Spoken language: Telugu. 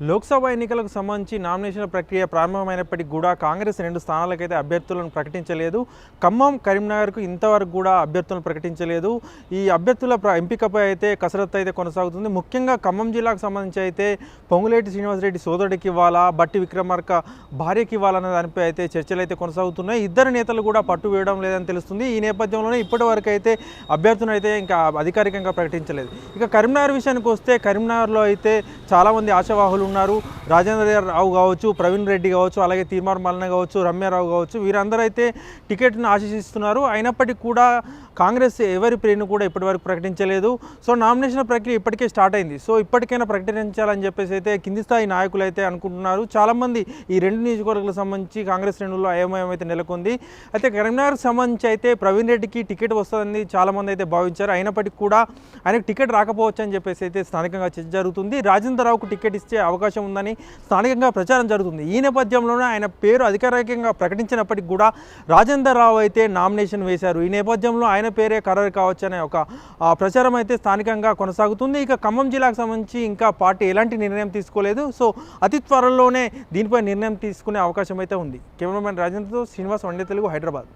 లోక్సభ ఎన్నికలకు సంబంధించి నామినేషన్ ప్రక్రియ ప్రారంభమైనప్పటికీ కూడా కాంగ్రెస్ రెండు స్థానాలకైతే అభ్యర్థులను ప్రకటించలేదు. ఖమ్మం కరీంనగర్కు ఇంతవరకు కూడా అభ్యర్థులను ప్రకటించలేదు. ఈ అభ్యర్థుల ప్ర- ఎంపికపై అయితే కసరత్తు అయితే కొనసాగుతుంది. ముఖ్యంగా ఖమ్మం జిల్లాకు సంబంధించి అయితే పొంగులేటి శ్రీనివాసరెడ్డి సోదరుడికి ఇవ్వాలా బట్టి విక్రమార్క భార్యకి ఇవ్వాలన్న దానిపై అయితే చర్చలు అయితే కొనసాగుతున్నాయి. ఇద్దరు నేతలు కూడా పట్టు వేయడం లేదని తెలుస్తుంది. ఈ నేపథ్యంలోనే ఇప్పటి వరకు అయితే అభ్యర్థులను అయితే ఇంకా అధికారికంగా ప్రకటించలేదు. ఇక కరీంనగర్ విషయానికి వస్తే కరీంనగర్లో అయితే చాలామంది ఆశావాహులు ఉన్నారు. రాజేంద్ర రావు కావచ్చు ప్రవీణ్ రెడ్డి కావచ్చు అలాగే తీర్మార్ మల్లన కావచ్చు రమ్యారావు కావచ్చు వీరందరూ అయితే టికెట్ను ఆశిస్తున్నారు. అయినప్పటికీ కూడా కాంగ్రెస్ ఎవరి పేరును కూడా ఇప్పటివరకు ప్రకటించలేదు. సో నామినేషన్ ప్రక్రియ ఇప్పటికే స్టార్ట్ అయింది. సో ఇప్పటికైనా ప్రకటించాలని చెప్పేసి అయితే కింది స్థాయి నాయకులు అయితే అనుకుంటున్నారు. చాలామంది ఈ రెండు నియోజకవర్గాలకు సంబంధించి కాంగ్రెస్ శ్రేణుల్లో అయోమయం అయితే నెలకొంది. అయితే కరీంనగర్కి సంబంధించి అయితే ప్రవీణ్ రెడ్డికి టికెట్ వస్తుందని చాలామంది అయితే భావించారు. అయినప్పటికీ కూడా ఆయనకు టికెట్ రాకపోవచ్చు అని చెప్పేసి అయితే స్థానికంగా చర్చ జరుగుతుంది. రాజేంద్రరావుకు టికెట్ ఇచ్చే అవకాశం అవకాశం ఉందని స్థానికంగా ప్రచారం జరుగుతుంది. ఈ నేపథ్యంలోనే ఆయన పేరు అధికారికంగా ప్రకటించినప్పటికీ కూడా రాజేందర్ రావు అయితే నామినేషన్ వేశారు. ఈ నేపథ్యంలో ఆయన పేరే ఖరారు కావచ్చనే ఒక ప్రచారం అయితే స్థానికంగా కొనసాగుతుంది. ఇక ఖమ్మం జిల్లాకు సంబంధించి ఇంకా పార్టీ ఎలాంటి నిర్ణయం తీసుకోలేదు. సో అతి త్వరలోనే దీనిపై నిర్ణయం తీసుకునే అవకాశం అయితే ఉంది. కెమెరామెన్ రాజేంద్రతో శ్రీనివాస్ వండే తెలుగు హైదరాబాద్.